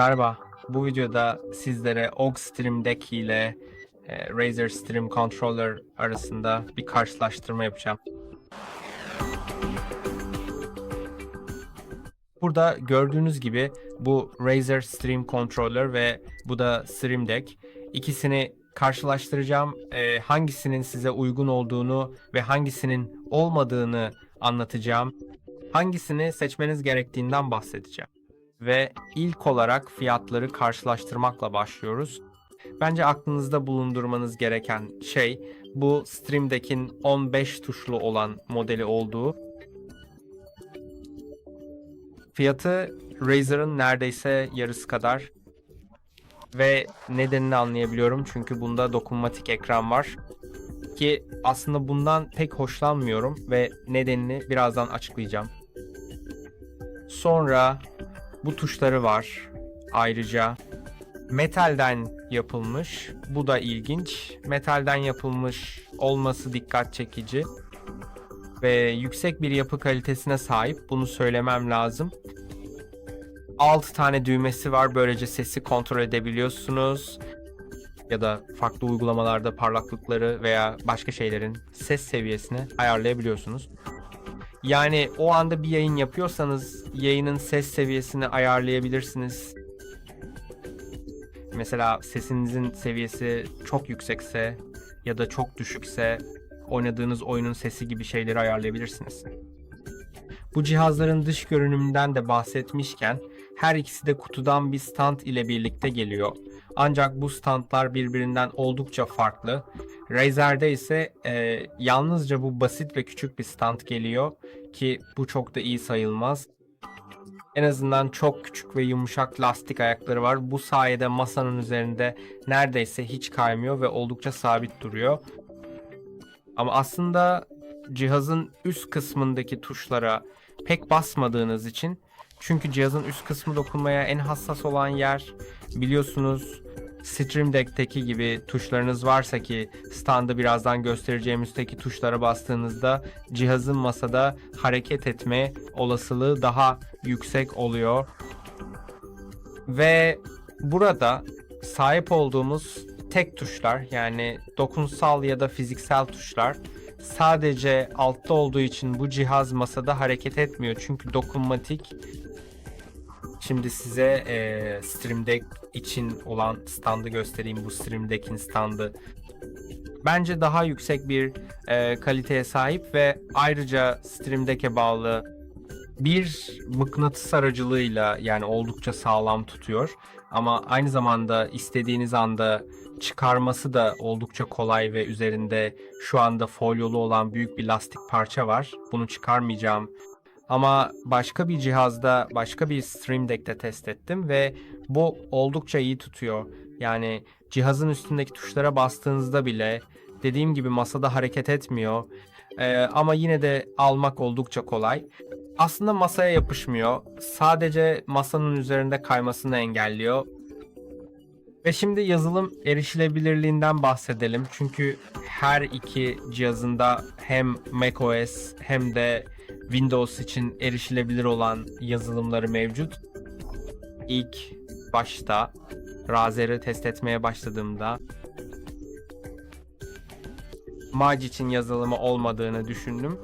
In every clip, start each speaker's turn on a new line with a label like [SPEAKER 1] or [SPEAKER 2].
[SPEAKER 1] Merhaba, bu videoda sizlere OG Stream Deck ile e, Razer Stream Controller arasında bir karşılaştırma yapacağım. Burada gördüğünüz gibi bu Razer Stream Controller ve bu da Stream Deck. İkisini karşılaştıracağım. E, hangisinin size uygun olduğunu ve hangisinin olmadığını anlatacağım. Hangisini seçmeniz gerektiğinden bahsedeceğim ve ilk olarak fiyatları karşılaştırmakla başlıyoruz. Bence aklınızda bulundurmanız gereken şey bu Stream Deck'in 15 tuşlu olan modeli olduğu. Fiyatı Razer'ın neredeyse yarısı kadar ve nedenini anlayabiliyorum çünkü bunda dokunmatik ekran var ki aslında bundan pek hoşlanmıyorum ve nedenini birazdan açıklayacağım. Sonra bu tuşları var. Ayrıca metalden yapılmış. Bu da ilginç. Metalden yapılmış olması dikkat çekici. Ve yüksek bir yapı kalitesine sahip. Bunu söylemem lazım. 6 tane düğmesi var. Böylece sesi kontrol edebiliyorsunuz. Ya da farklı uygulamalarda parlaklıkları veya başka şeylerin ses seviyesini ayarlayabiliyorsunuz. Yani o anda bir yayın yapıyorsanız yayının ses seviyesini ayarlayabilirsiniz. Mesela sesinizin seviyesi çok yüksekse ya da çok düşükse oynadığınız oyunun sesi gibi şeyleri ayarlayabilirsiniz. Bu cihazların dış görünümünden de bahsetmişken her ikisi de kutudan bir stand ile birlikte geliyor. Ancak bu standlar birbirinden oldukça farklı. Razer'de ise e, yalnızca bu basit ve küçük bir stand geliyor ki bu çok da iyi sayılmaz. En azından çok küçük ve yumuşak lastik ayakları var. Bu sayede masanın üzerinde neredeyse hiç kaymıyor ve oldukça sabit duruyor. Ama aslında cihazın üst kısmındaki tuşlara pek basmadığınız için çünkü cihazın üst kısmı dokunmaya en hassas olan yer biliyorsunuz Stream Deck'teki gibi tuşlarınız varsa ki standı birazdan göstereceğim üstteki tuşlara bastığınızda cihazın masada hareket etme olasılığı daha yüksek oluyor. Ve burada sahip olduğumuz tek tuşlar yani dokunsal ya da fiziksel tuşlar sadece altta olduğu için bu cihaz masada hareket etmiyor. Çünkü dokunmatik Şimdi size e, Stream Deck için olan standı göstereyim. Bu Stream Deck'in standı. Bence daha yüksek bir e, kaliteye sahip ve ayrıca Stream Deck'e bağlı bir mıknatıs aracılığıyla yani oldukça sağlam tutuyor. Ama aynı zamanda istediğiniz anda çıkarması da oldukça kolay ve üzerinde şu anda folyolu olan büyük bir lastik parça var. Bunu çıkarmayacağım ama başka bir cihazda, başka bir Stream Deck'te test ettim ve bu oldukça iyi tutuyor. Yani cihazın üstündeki tuşlara bastığınızda bile dediğim gibi masada hareket etmiyor. Ee, ama yine de almak oldukça kolay. Aslında masaya yapışmıyor. Sadece masanın üzerinde kaymasını engelliyor. Ve şimdi yazılım erişilebilirliğinden bahsedelim. Çünkü her iki cihazında hem macOS hem de Windows için erişilebilir olan yazılımları mevcut. İlk başta Razer'i test etmeye başladığımda Mage için yazılımı olmadığını düşündüm.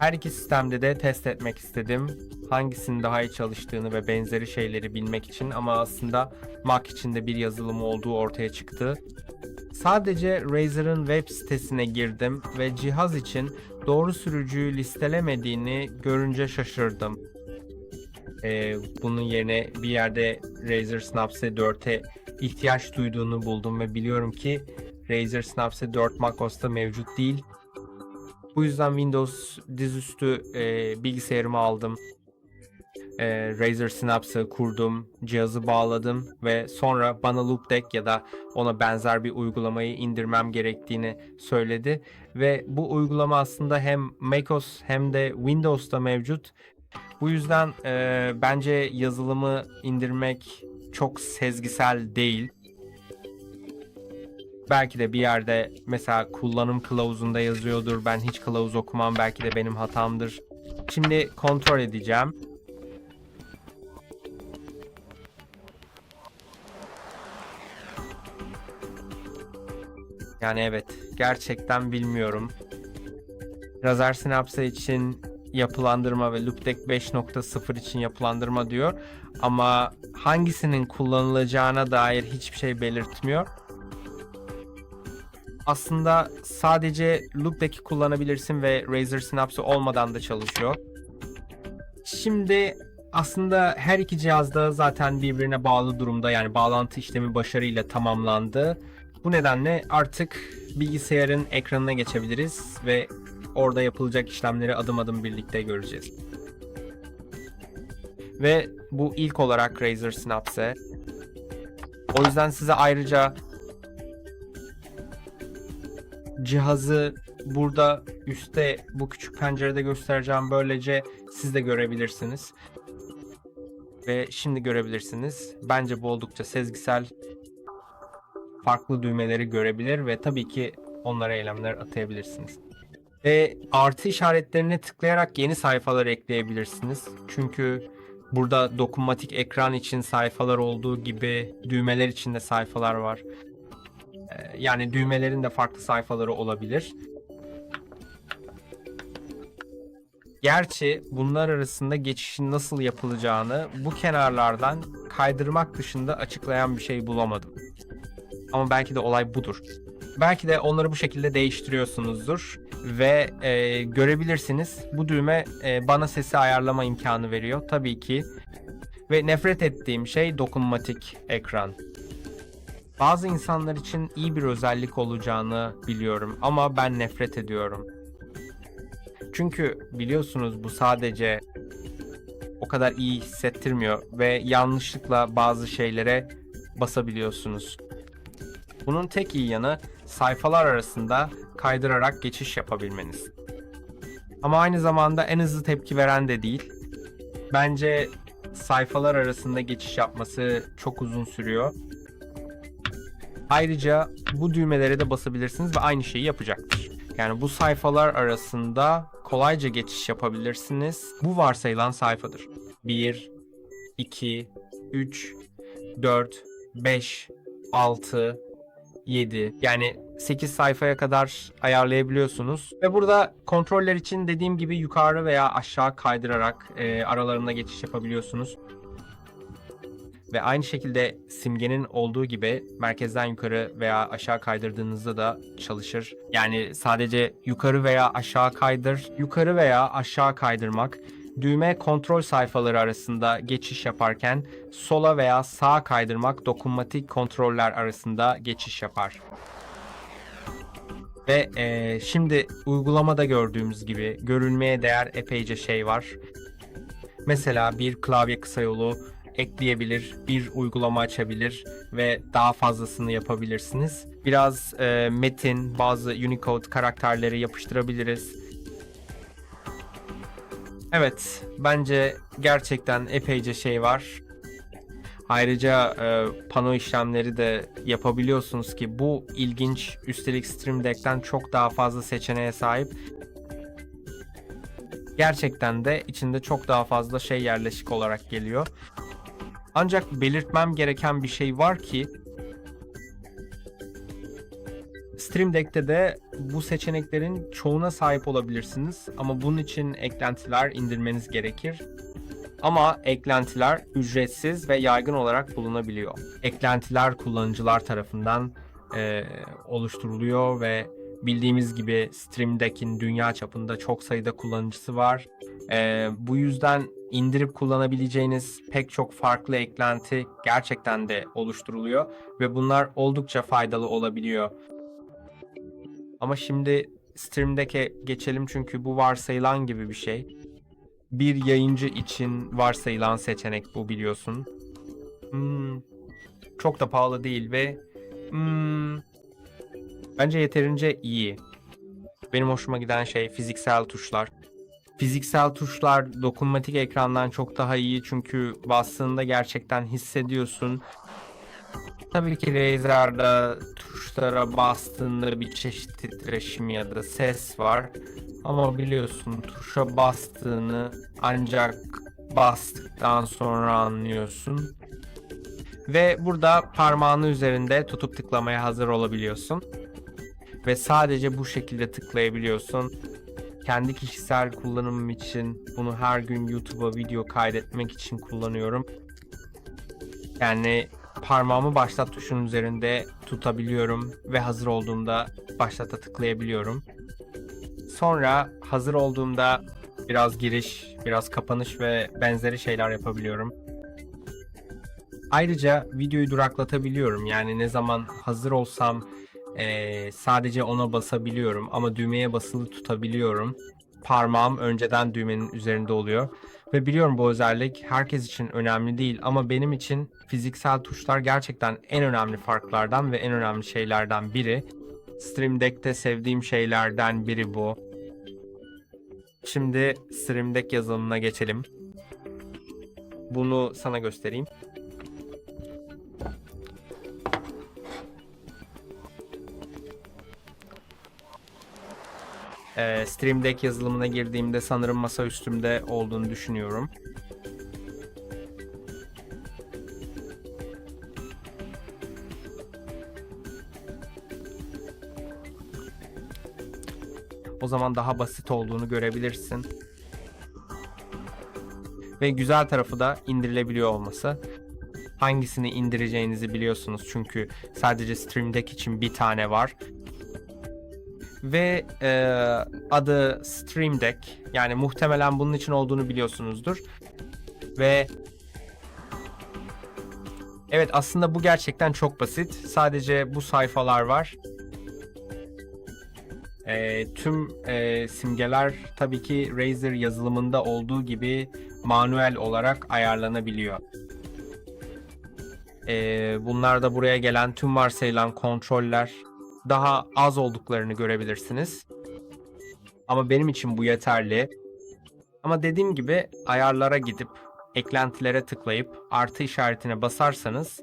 [SPEAKER 1] Her iki sistemde de test etmek istedim. Hangisinin daha iyi çalıştığını ve benzeri şeyleri bilmek için ama aslında Mac için de bir yazılımı olduğu ortaya çıktı. Sadece Razer'ın web sitesine girdim ve cihaz için doğru sürücüyü listelemediğini görünce şaşırdım. Ee, bunun yerine bir yerde Razer Synapse 4'e ihtiyaç duyduğunu buldum ve biliyorum ki Razer Synapse 4 macOS'ta mevcut değil. Bu yüzden Windows dizüstü e, bilgisayarımı aldım e, Razer Synapse'ı kurdum, cihazı bağladım ve sonra bana Loop Deck ya da ona benzer bir uygulamayı indirmem gerektiğini söyledi. Ve bu uygulama aslında hem macOS hem de Windows'ta mevcut. Bu yüzden e, bence yazılımı indirmek çok sezgisel değil. Belki de bir yerde mesela kullanım kılavuzunda yazıyordur. Ben hiç kılavuz okumam. Belki de benim hatamdır. Şimdi kontrol edeceğim. Yani evet, gerçekten bilmiyorum. Razer Synapse için yapılandırma ve Loopdeck 5.0 için yapılandırma diyor. Ama hangisinin kullanılacağına dair hiçbir şey belirtmiyor. Aslında sadece Loopdeck'i kullanabilirsin ve Razer Synapse olmadan da çalışıyor. Şimdi aslında her iki cihazda zaten birbirine bağlı durumda yani bağlantı işlemi başarıyla tamamlandı. Bu nedenle artık bilgisayarın ekranına geçebiliriz ve orada yapılacak işlemleri adım adım birlikte göreceğiz. Ve bu ilk olarak Razer Synapse. O yüzden size ayrıca cihazı burada üstte bu küçük pencerede göstereceğim. Böylece siz de görebilirsiniz. Ve şimdi görebilirsiniz. Bence bu oldukça sezgisel. Farklı düğmeleri görebilir ve tabii ki onlara eylemler atayabilirsiniz. Ve artı işaretlerine tıklayarak yeni sayfalar ekleyebilirsiniz. Çünkü burada dokunmatik ekran için sayfalar olduğu gibi düğmeler için de sayfalar var. Ee, Yani düğmelerin de farklı sayfaları olabilir. Gerçi bunlar arasında geçişin nasıl yapılacağını bu kenarlardan kaydırmak dışında açıklayan bir şey bulamadım. Ama belki de olay budur. Belki de onları bu şekilde değiştiriyorsunuzdur ve e, görebilirsiniz. Bu düğme e, bana sesi ayarlama imkanı veriyor tabii ki. Ve nefret ettiğim şey dokunmatik ekran. Bazı insanlar için iyi bir özellik olacağını biliyorum ama ben nefret ediyorum. Çünkü biliyorsunuz bu sadece o kadar iyi hissettirmiyor ve yanlışlıkla bazı şeylere basabiliyorsunuz. Bunun tek iyi yanı sayfalar arasında kaydırarak geçiş yapabilmeniz. Ama aynı zamanda en hızlı tepki veren de değil. Bence sayfalar arasında geçiş yapması çok uzun sürüyor. Ayrıca bu düğmelere de basabilirsiniz ve aynı şeyi yapacaktır. Yani bu sayfalar arasında kolayca geçiş yapabilirsiniz. Bu varsayılan sayfadır. 1, 2, 3, 4, 5, 6, 7 yani 8 sayfaya kadar ayarlayabiliyorsunuz. Ve burada kontroller için dediğim gibi yukarı veya aşağı kaydırarak e, aralarında geçiş yapabiliyorsunuz. Ve aynı şekilde simgenin olduğu gibi merkezden yukarı veya aşağı kaydırdığınızda da çalışır. Yani sadece yukarı veya aşağı kaydır, yukarı veya aşağı kaydırmak düğme kontrol sayfaları arasında geçiş yaparken sola veya sağa kaydırmak dokunmatik kontroller arasında geçiş yapar. Ve eee, şimdi uygulamada gördüğümüz gibi görülmeye değer epeyce şey var. Mesela bir klavye kısa yolu ekleyebilir, bir uygulama açabilir ve daha fazlasını yapabilirsiniz. Biraz eee, metin, bazı Unicode karakterleri yapıştırabiliriz. Evet, bence gerçekten epeyce şey var. Ayrıca e, pano işlemleri de yapabiliyorsunuz ki bu ilginç. Üstelik Stream Deck'ten çok daha fazla seçeneğe sahip. Gerçekten de içinde çok daha fazla şey yerleşik olarak geliyor. Ancak belirtmem gereken bir şey var ki Stream Deck'te de bu seçeneklerin çoğuna sahip olabilirsiniz ama bunun için eklentiler indirmeniz gerekir. Ama eklentiler ücretsiz ve yaygın olarak bulunabiliyor. Eklentiler kullanıcılar tarafından e, oluşturuluyor ve bildiğimiz gibi Stream Deck'in dünya çapında çok sayıda kullanıcısı var. E, bu yüzden indirip kullanabileceğiniz pek çok farklı eklenti gerçekten de oluşturuluyor ve bunlar oldukça faydalı olabiliyor. Ama şimdi Stream Deck'e geçelim çünkü bu varsayılan gibi bir şey. Bir yayıncı için varsayılan seçenek bu biliyorsun. Hmm, çok da pahalı değil ve hmm, bence yeterince iyi. Benim hoşuma giden şey fiziksel tuşlar. Fiziksel tuşlar dokunmatik ekrandan çok daha iyi çünkü bastığında gerçekten hissediyorsun. Tabii ki Razer'da tuşlara bastığında bir çeşit titreşim ya da ses var. Ama biliyorsun tuşa bastığını ancak bastıktan sonra anlıyorsun. Ve burada parmağını üzerinde tutup tıklamaya hazır olabiliyorsun. ve sadece bu şekilde tıklayabiliyorsun. Kendi kişisel kullanımım için bunu her gün YouTube'a video kaydetmek için kullanıyorum. Yani parmağımı başlat tuşunun üzerinde tutabiliyorum ve hazır olduğumda başlata tıklayabiliyorum. Sonra hazır olduğumda biraz giriş, biraz kapanış ve benzeri şeyler yapabiliyorum. Ayrıca videoyu duraklatabiliyorum. Yani ne zaman hazır olsam eee, sadece ona basabiliyorum ama düğmeye basılı tutabiliyorum. Parmağım önceden düğmenin üzerinde oluyor. Ve biliyorum bu özellik herkes için önemli değil ama benim için fiziksel tuşlar gerçekten en önemli farklardan ve en önemli şeylerden biri. Stream Deck'te sevdiğim şeylerden biri bu. Şimdi Stream Deck yazılımına geçelim. Bunu sana göstereyim. Ee, Stream Deck yazılımına girdiğimde sanırım masa üstümde olduğunu düşünüyorum. O zaman daha basit olduğunu görebilirsin. Ve güzel tarafı da indirilebiliyor olması. Hangisini indireceğinizi biliyorsunuz çünkü sadece Stream Deck için bir tane var. Ve e, adı Stream Deck. Yani muhtemelen bunun için olduğunu biliyorsunuzdur. Ve Evet aslında bu gerçekten çok basit. Sadece bu sayfalar var. E, tüm e, simgeler tabii ki Razer yazılımında olduğu gibi manuel olarak ayarlanabiliyor. E, bunlar da buraya gelen tüm varsayılan kontroller daha az olduklarını görebilirsiniz. Ama benim için bu yeterli. Ama dediğim gibi ayarlara gidip eklentilere tıklayıp artı işaretine basarsanız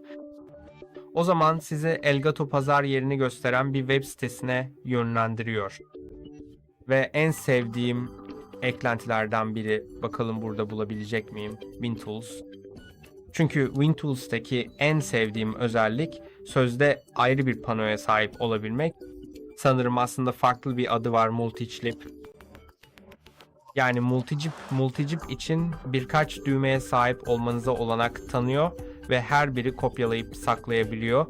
[SPEAKER 1] o zaman sizi Elgato pazar yerini gösteren bir web sitesine yönlendiriyor. Ve en sevdiğim eklentilerden biri bakalım burada bulabilecek miyim? WinTools. Çünkü WinTools'taki en sevdiğim özellik sözde ayrı bir panoya sahip olabilmek. Sanırım aslında farklı bir adı var multi-chip. Yani multi-chip, multi-chip için birkaç düğmeye sahip olmanıza olanak tanıyor ve her biri kopyalayıp saklayabiliyor.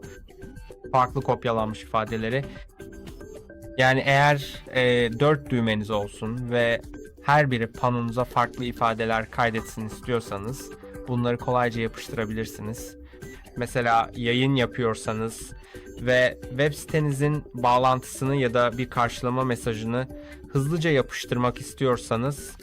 [SPEAKER 1] Farklı kopyalanmış ifadeleri. Yani eğer e, 4 düğmeniz olsun ve her biri panonuza farklı ifadeler kaydetsin istiyorsanız bunları kolayca yapıştırabilirsiniz. Mesela yayın yapıyorsanız ve web sitenizin bağlantısını ya da bir karşılama mesajını hızlıca yapıştırmak istiyorsanız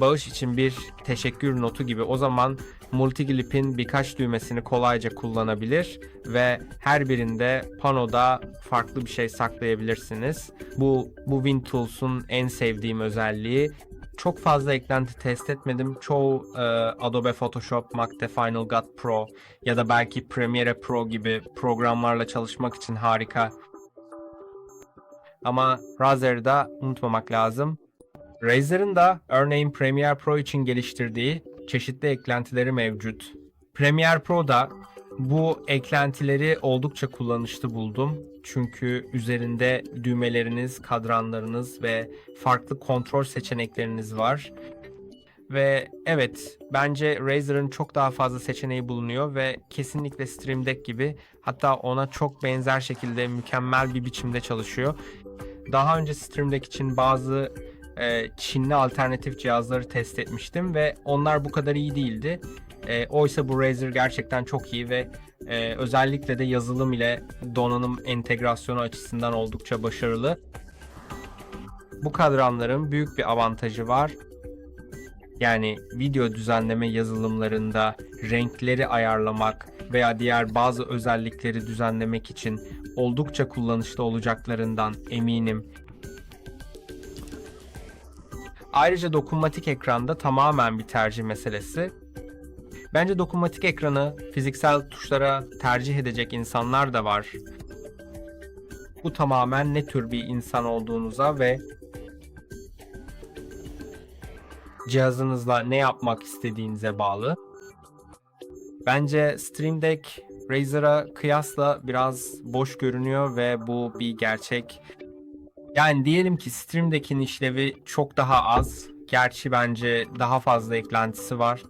[SPEAKER 1] bağış için bir teşekkür notu gibi o zaman Multiglip'in birkaç düğmesini kolayca kullanabilir ve her birinde panoda farklı bir şey saklayabilirsiniz. Bu bu WinTools'un en sevdiğim özelliği. Çok fazla eklenti test etmedim. Çoğu e, Adobe Photoshop, Mac'te Final Cut Pro ya da belki Premiere Pro gibi programlarla çalışmak için harika. Ama Razer'da unutmamak lazım. Razer'ın da örneğin Premiere Pro için geliştirdiği çeşitli eklentileri mevcut. Premiere Pro'da bu eklentileri oldukça kullanışlı buldum. Çünkü üzerinde düğmeleriniz, kadranlarınız ve farklı kontrol seçenekleriniz var. Ve evet bence Razer'ın çok daha fazla seçeneği bulunuyor ve kesinlikle Stream Deck gibi hatta ona çok benzer şekilde mükemmel bir biçimde çalışıyor. Daha önce Stream Deck için bazı e, Çinli alternatif cihazları test etmiştim ve onlar bu kadar iyi değildi. E, oysa bu Razer gerçekten çok iyi ve e, özellikle de yazılım ile donanım entegrasyonu açısından oldukça başarılı. Bu kadranların büyük bir avantajı var. Yani video düzenleme yazılımlarında renkleri ayarlamak veya diğer bazı özellikleri düzenlemek için oldukça kullanışlı olacaklarından eminim. Ayrıca dokunmatik ekranda tamamen bir tercih meselesi. Bence dokunmatik ekranı fiziksel tuşlara tercih edecek insanlar da var. Bu tamamen ne tür bir insan olduğunuza ve cihazınızla ne yapmak istediğinize bağlı. Bence Stream Deck Razer'a kıyasla biraz boş görünüyor ve bu bir gerçek. Yani diyelim ki Stream'dekinin işlevi çok daha az. Gerçi bence daha fazla eklentisi var.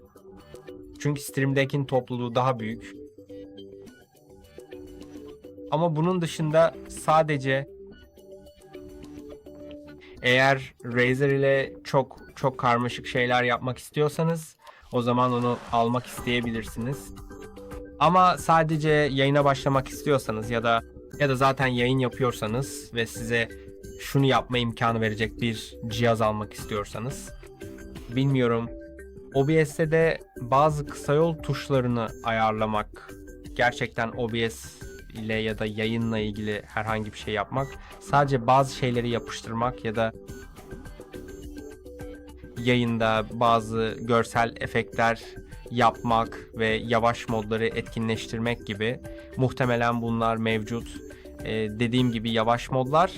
[SPEAKER 1] Çünkü Stream'dekin topluluğu daha büyük. Ama bunun dışında sadece eğer Razer ile çok çok karmaşık şeyler yapmak istiyorsanız o zaman onu almak isteyebilirsiniz. Ama sadece yayına başlamak istiyorsanız ya da ya da zaten yayın yapıyorsanız ve size şunu yapma imkanı verecek bir cihaz almak istiyorsanız bilmiyorum. OBS'te de bazı kısa yol tuşlarını ayarlamak gerçekten OBS ile ya da yayınla ilgili herhangi bir şey yapmak sadece bazı şeyleri yapıştırmak ya da yayında bazı görsel efektler yapmak ve yavaş modları etkinleştirmek gibi muhtemelen bunlar mevcut. Ee, dediğim gibi yavaş modlar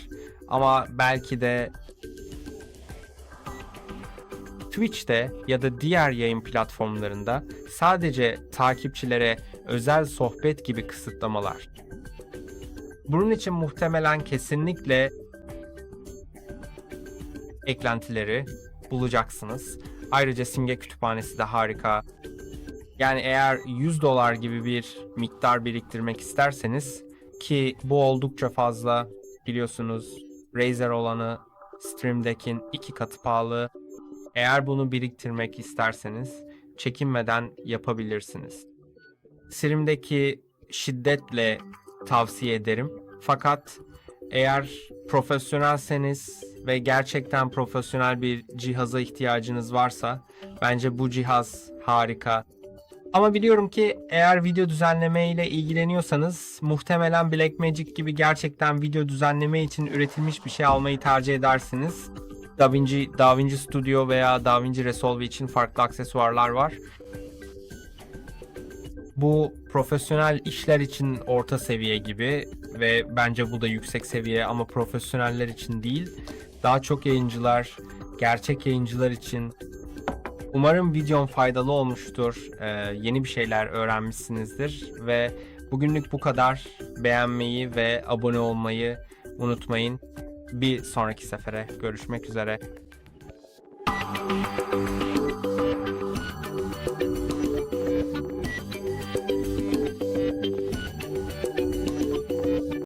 [SPEAKER 1] ama belki de Twitch'te ya da diğer yayın platformlarında sadece takipçilere özel sohbet gibi kısıtlamalar. Bunun için muhtemelen kesinlikle eklentileri bulacaksınız. Ayrıca simge kütüphanesi de harika. Yani eğer 100 dolar gibi bir miktar biriktirmek isterseniz ki bu oldukça fazla biliyorsunuz Razer olanı Stream Deck'in iki katı pahalı. Eğer bunu biriktirmek isterseniz çekinmeden yapabilirsiniz. Stream'deki şiddetle tavsiye ederim. Fakat eğer profesyonelseniz ve gerçekten profesyonel bir cihaza ihtiyacınız varsa bence bu cihaz harika. Ama biliyorum ki eğer video düzenleme ile ilgileniyorsanız muhtemelen Blackmagic gibi gerçekten video düzenleme için üretilmiş bir şey almayı tercih edersiniz. DaVinci, DaVinci Studio veya DaVinci Resolve için farklı aksesuarlar var. Bu profesyonel işler için orta seviye gibi ve bence bu da yüksek seviye ama profesyoneller için değil. Daha çok yayıncılar, gerçek yayıncılar için. Umarım videom faydalı olmuştur. Ee, yeni bir şeyler öğrenmişsinizdir ve bugünlük bu kadar. Beğenmeyi ve abone olmayı unutmayın. Bir sonraki sefere görüşmek üzere.